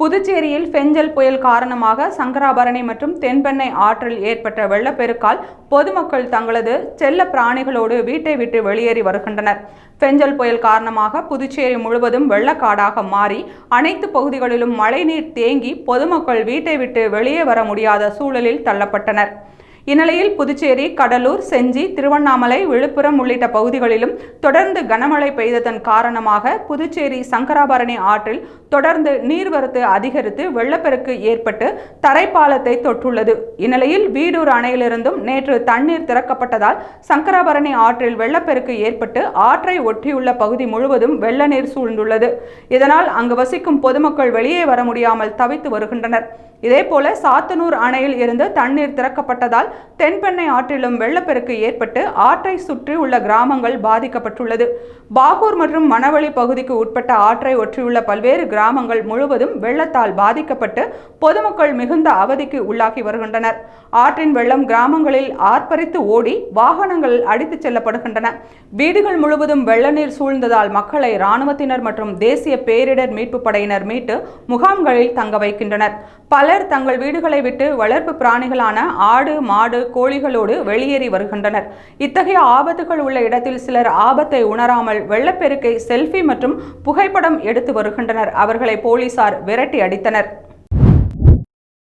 புதுச்சேரியில் பெஞ்சல் புயல் காரணமாக சங்கராபரணி மற்றும் தென்பெண்ணை ஆற்றில் ஏற்பட்ட வெள்ளப்பெருக்கால் பொதுமக்கள் தங்களது செல்ல பிராணிகளோடு வீட்டை விட்டு வெளியேறி வருகின்றனர். பெஞ்சல் புயல் காரணமாக புதுச்சேரி முழுவதும் வெள்ளக்காடாக மாறி அனைத்து பகுதிகளிலும் மழைநீர் தேங்கி பொதுமக்கள் வீட்டை விட்டு வெளியே வர முடியாத சூழலில் தள்ளப்பட்டனர். இந்நிலையில் புதுச்சேரி கடலூர் செஞ்சி திருவண்ணாமலை விழுப்புரம் உள்ளிட்ட பகுதிகளிலும் தொடர்ந்து கனமழை பெய்ததன் காரணமாக புதுச்சேரி சங்கராபரணி ஆற்றில் தொடர்ந்து நீர்வரத்து அதிகரித்து வெள்ளப்பெருக்கு ஏற்பட்டு தரைப்பாலத்தை தொற்றுள்ளது. இந்நிலையில் வீடூர் அணையிலிருந்தும் நேற்று தண்ணீர் திறக்கப்பட்டதால் சங்கராபரணி ஆற்றில் வெள்ளப்பெருக்கு ஏற்பட்டு ஆற்றை ஒட்டியுள்ள பகுதி முழுவதும் வெள்ள நீர் சூழ்ந்துள்ளது. இதனால் அங்கு வசிக்கும் பொதுமக்கள் வெளியே வர முடியாமல் தவித்து வருகின்றனர். இதேபோல சாத்தனூர் அணையில் இருந்து தண்ணீர் திறக்கப்பட்டதால் தென்பெண்ணை ஆற்றிலும் வெள்ளப்பெருக்கு ஏற்பட்டு ஆற்றை சுற்றி உள்ள கிராமங்கள் பாதிக்கப்பட்டுள்ளது. பாகூர் மற்றும் மணவெளி பகுதிக்கு உட்பட்ட ஆற்றை ஒற்றியுள்ள பல்வேறு கிராமங்கள் முழுவதும் வெள்ளத்தால் பாதிக்கப்பட்டு பொதுமக்கள் மிகுந்த அவதிக்கு உள்ளாகி வருகின்றனர். ஆற்றின் வெள்ளம் கிராமங்களில் ஆர்ப்பரித்து ஓடி வாகனங்கள் அடித்துச் செல்லப்படுகின்றன. வீடுகள் முழுவதும் வெள்ள நீர் சூழ்ந்ததால் மக்களை இராணுவத்தினர் மற்றும் தேசிய பேரிடர் மீட்பு படையினர் மீட்டு முகாம்களில் தங்க வைக்கின்றனர். பலர் தங்கள் வீடுகளை விட்டு வளர்ப்பு பிராணிகளான ஆடு மாடு கோழிகளோடு வெளியேறி வருகின்றனர். இத்தகைய ஆபத்துகள் உள்ள இடத்தில் சிலர் ஆபத்தை உணராமல் வெள்ளப்பெருக்கை செல்ஃபி மற்றும் புகைப்படம் எடுத்து வருகின்றனர். அவர்களை போலீசார் விரட்டி அடித்தனர்.